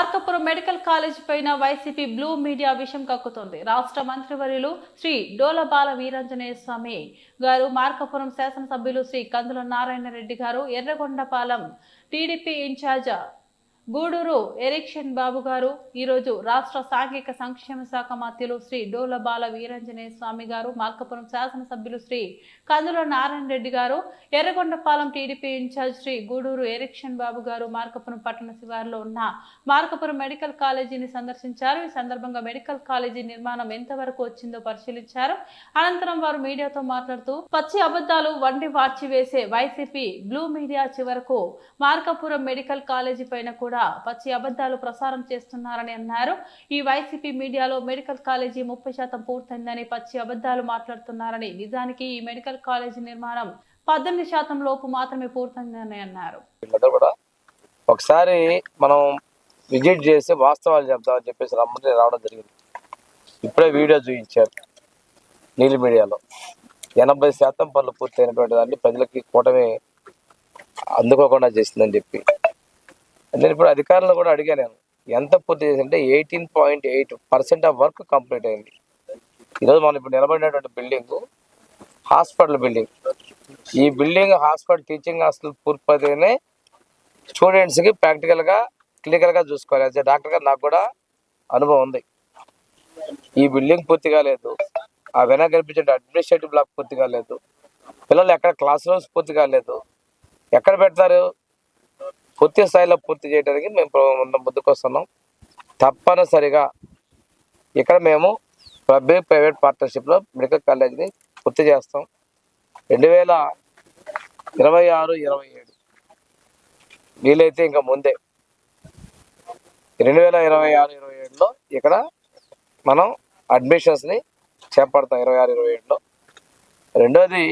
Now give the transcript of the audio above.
Markapuram medical college పైన YCP blue media విషయం కక్కుతోంది. రాష్ట్ర మంత్రివర్యులు శ్రీ డోలబాల వీరంజనేయ స్వామి గారు మార్కపురం శాసనసభ్యులు శ్రీ కందుల నారాయణ రెడ్డి గారు Erragondapalem TDP incharge Gudur erection Babu గారు ఈరోజు రాష్ట్ర సాంఘిక సంక్షేమ శాఖ మంత్రులు శ్రీ డోలబాల వీరంజనేయ స్వామి గారు మార్కపురం శాసనసభ్యులు శ్రీ కందుల నారాయణ రెడ్డి గారు Erragondapalem TDP incharge Shri Gudur erection Babu గారు మార్కపురం పట్టణ శివారులో ఉన్న మార్కపురం మెడికల్ కాలేజీని సందర్శించారు. ఈ సందర్భంగా మెడికల్ కాలేజీ నిర్మాణం ఎంతవరకు వచ్చిందో పరిశీలించారు. అనంతరం వారు మీడియాతో మాట్లాడుతూ పచ్చి అబద్దాలు వండి వార్చివేసే వైసీపీ బ్లూ మీడియా చివరకు మార్కపురం మెడికల్ కాలేజీ పైన కూడా పచ్చి అబద్ధాలు ప్రసారం చేస్తున్నారని అన్నారు. ఈ వైసీపీ మీడియాలో మెడికల్ కాలేజీ ముప్పై శాతం పూర్తయిందని పచ్చి అబద్ధాలు మాట్లాడుతున్నారని నిజానికి ఈ మెడికల్ కాలేజీ నిర్మాణం పద్దెనిమిది శాతం లోపు మాత్రమే పూర్తయిందని అన్నారు. కూడా ఒకసారి మనం విజిట్ చేసి వాస్తవాలు చెప్తామని చెప్పేసి రమ్మంటే రావడం జరిగింది. ఇప్పుడే వీడియో చూపించారు నీలి మీడియాలో. ఎనభై శాతం పనులు పూర్తయినటువంటి దాన్ని ప్రజలకి కూటమి అందుకోకుండా చేసిందని చెప్పి. నేను ఇప్పుడు అధికారులను కూడా అడిగాను నేను ఎంత పూర్తి చేసింటే eighteen point eight percent of work complete అయింది. ఈరోజు మనం ఇప్పుడు నిలబడినటువంటి బిల్డింగ్ హాస్పిటల్ బిల్డింగ్. ఈ బిల్డింగ్ హాస్పిటల్ టీచింగ్ హాస్టల్ పూర్తయితేనే స్టూడెంట్స్కి ప్రాక్టికల్గా క్లినికల్గా చూసుకోవాలి. యాజ్ డాక్టర్గా నాకు కూడా అనుభవం ఉంది. ఈ బిల్డింగ్ పూర్తి కాలేదు ఆ వెనక కనిపించే అడ్మినిస్ట్రేటివ్ బ్లాక్ పూర్తి కాలేదు పిల్లలు ఎక్కడ క్లాస్ రూమ్స్ పూర్తి కాలేదు ఎక్కడ పెడతారు? పూర్తి స్థాయిలో పూర్తి చేయడానికి మేము ముందుకొస్తున్నాం. తప్పనిసరిగా ఇక్కడ మేము పబ్లిక్ ప్రైవేట్ పార్ట్నర్షిప్లో మెడికల్ కాలేజ్ని పూర్తి చేస్తాం. రెండు వేల ఇరవై ఆరు ఇరవై ఏడు. వీలైతే ఇంకా ముందే. రెండు వేల ఇరవై ఆరు ఇరవై ఏడులో ఇక్కడ మనం అడ్మిషన్స్ని చేపడతాం. ఇరవై ఆరు ఇరవై ఏడులో. రెండోది